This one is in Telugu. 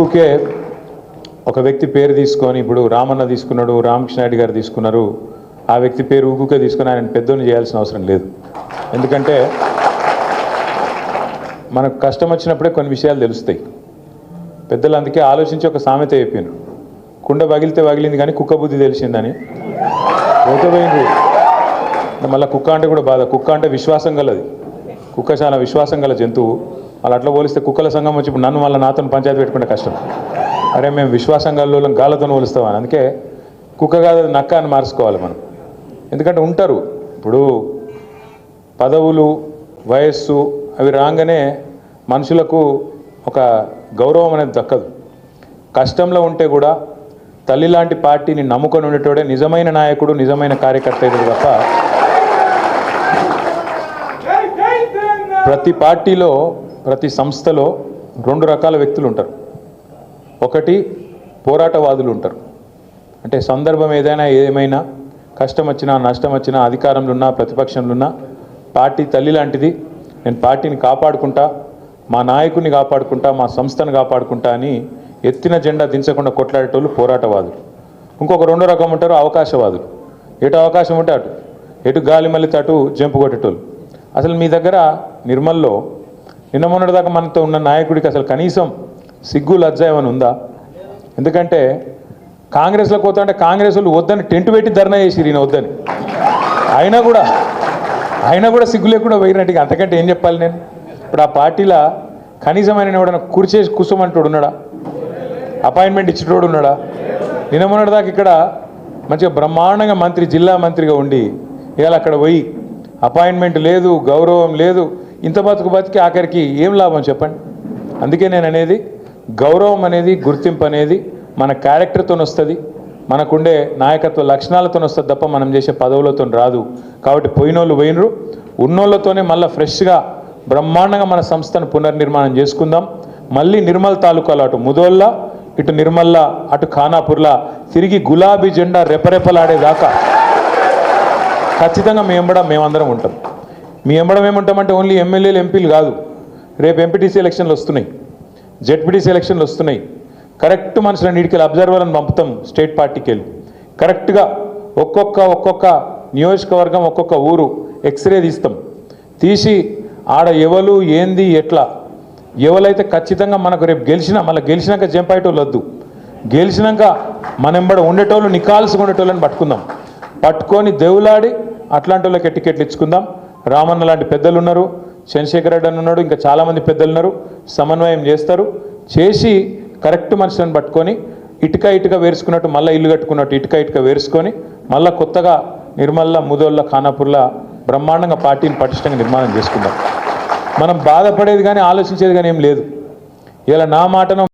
ఊకుకే ఒక వ్యక్తి పేరు తీసుకొని ఇప్పుడు రామన్న తీసుకున్నాడు రామకృష్ణ రెడ్డి గారు తీసుకున్నారు. ఆ వ్యక్తి పేరు ఊకుకే తీసుకుని ఆయన పెద్దోని చేయాల్సిన అవసరం లేదు. ఎందుకంటే మనకు కష్టం వచ్చినప్పుడే కొన్ని విషయాలు తెలుస్తాయి. పెద్దలు అందుకే ఆలోచించి ఒక సామెత చెప్పాను. కుండ పగిలితే పగిలింది కానీ కుక్క బుద్ధి తెలిసిందని. పోతపోయింది మళ్ళీ కుక్క అంటే కూడా బాధ. కుక్క అంటే విశ్వాసం గలది. కుక్క చాలా విశ్వాసం గల జంతువు. వాళ్ళు అట్లా పోలిస్తే కుక్కల సంఘం వచ్చి ఇప్పుడు నన్ను మళ్ళీ నాతో పంచాయతీ పెట్టుకుంటే కష్టం. అరే మేము విశ్వాసం గల గాలతో పోలుస్తామని అందుకే కుక్క కాదు నక్క అని మార్చుకోవాలి మనం. ఎందుకంటే ఉంటారు. ఇప్పుడు పదవులు వయస్సు అవి రాగానే మనుషులకు ఒక గౌరవం అనేది దక్కదు. కష్టంలో ఉంటే కూడా తల్లి లాంటి పార్టీని నమ్ముకొని ఉండేటోడే నిజమైన నాయకుడు నిజమైన కార్యకర్త అయితే తప్ప ప్రతి పార్టీలో ప్రతి సంస్థలో రెండు రకాల వ్యక్తులు ఉంటారు. ఒకటి పోరాటవాదులు ఉంటారు. అంటే సందర్భం ఏదైనా ఏమైనా కష్టం వచ్చినా నష్టం వచ్చినా అధికారంలో ఉన్నా ప్రతిపక్షంలో ఉన్నా పార్టీ తల్లి లాంటిది నేను పార్టీని కాపాడుకుంటా మా నాయకుడిని కాపాడుకుంటా మా సంస్థను కాపాడుకుంటా అని ఎత్తిన జెండా దించకుండా కొట్లాడేటోళ్ళు పోరాటవాదులు. ఇంకొక రెండో రకం ఉంటారు అవకాశవాదులు. ఎటు అవకాశం ఉంటే అటు. ఎటు గాలి మళ్ళీ అటు జంపు కొట్టేటోళ్ళు. అసలు మీ దగ్గర నిర్మల్లో నిన్న మొన్నటి దాకా మనతో ఉన్న నాయకుడికి అసలు కనీసం సిగ్గు లజ్జాయమని ఏమైనా ఉందా? ఎందుకంటే కాంగ్రెస్లో పోతా అంటే కాంగ్రెస్ వాళ్ళు వద్దని టెంట్ పెట్టి ధర్నా చేసిరు ఈయన వద్దని. అయినా కూడా అయినా కూడా సిగ్గు లేకుండా పోయినట్టుగా అంతకంటే ఏం చెప్పాలి నేను? ఇప్పుడు ఆ పార్టీలో కనీసం ఆయన ఎవడన్నా కుర్చేసి కూర్చోమంటోడు ఉన్నాడా? అపాయింట్మెంట్ ఇచ్చేటోడు ఉన్నాడా? నిన్న మొన్నటిదాకా ఇక్కడ మంచిగా బ్రహ్మాండంగా మంత్రి జిల్లా మంత్రిగా ఉండి ఇవాళ అక్కడ పోయి అపాయింట్మెంట్ లేదు గౌరవం లేదు ఇంత బతుకు బతికి ఆఖరికి ఏం లాభం చెప్పండి? అందుకే నేను అనేది గౌరవం అనేది గుర్తింపు అనేది మన క్యారెక్టర్తో వస్తుంది. మనకుండే నాయకత్వ లక్షణాలతో వస్తుంది తప్ప మనం చేసే పదవులతో రాదు. కాబట్టి పోయినోళ్ళు పోయినరు. ఉన్నోళ్ళతోనే మళ్ళీ ఫ్రెష్గా బ్రహ్మాండంగా మన సంస్థను పునర్నిర్మాణం చేసుకుందాం. మళ్ళీ నిర్మల్ తాలూకాలో అటు ముదోళ్ళ ఇటు నిర్మల్ల అటు ఖానాపూర్లా తిరిగి గులాబీ జెండా రెపరెపలాడేదాకా ఖచ్చితంగా మేము కూడా మేమందరం ఉంటాం. మీ ఎంబడం ఏమంటామంటే ఓన్లీ ఎమ్మెల్యేలు ఎంపీలు కాదు. రేపు ఎంపీటీసీ ఎలక్షన్లు వస్తున్నాయి. జెడ్పీటీసీ ఎలక్షన్లు వస్తున్నాయి. కరెక్ట్ మనుషులను నీటికెళ్ళి అబ్జర్వర్లను పంపుతాం స్టేట్ పార్టీకి వెళ్ళి కరెక్ట్గా ఒక్కొక్క ఒక్కొక్క నియోజకవర్గం ఒక్కొక్క ఊరు ఎక్స్రే తీస్తాం. తీసి ఆడ ఎవరు ఏంది ఎట్లా? ఎవరైతే ఖచ్చితంగా మనకు రేపు గెలిచినా మళ్ళీ గెలిచినాక జంపాయటోళ్ళు వద్దు. గెలిచినాక మనెంబడ ఉండేటోళ్ళు నికాల్సి ఉండేటోళ్ళని పట్టుకుందాం. పట్టుకొని దేవులాడి అట్లాంటి వాళ్ళకి టికెట్లు ఇచ్చుకుందాం. రామన్న లాంటి పెద్దలు ఉన్నారు చంద్రశేఖర్ రెడ్డి అని ఉన్నాడు ఇంకా చాలామంది పెద్దలు ఉన్నారు సమన్వయం చేస్తారు. చేసి కరెక్ట్ మనుషులను పట్టుకొని ఇటుక ఇటుక వేరుసుకున్నట్టు మళ్ళీ ఇల్లు కట్టుకున్నట్టు ఇటుక ఇటుక వేరుసుకొని మళ్ళీ కొత్తగా నిర్మల్ల ముదోళ్ళ ఖానాపూర్ల బ్రహ్మాండంగా పార్టీని పటిష్టంగా నిర్మాణం చేసుకుందాం. మనం బాధపడేది కానీ ఆలోచించేది కానీ ఏం లేదు. ఇలా నా మాటను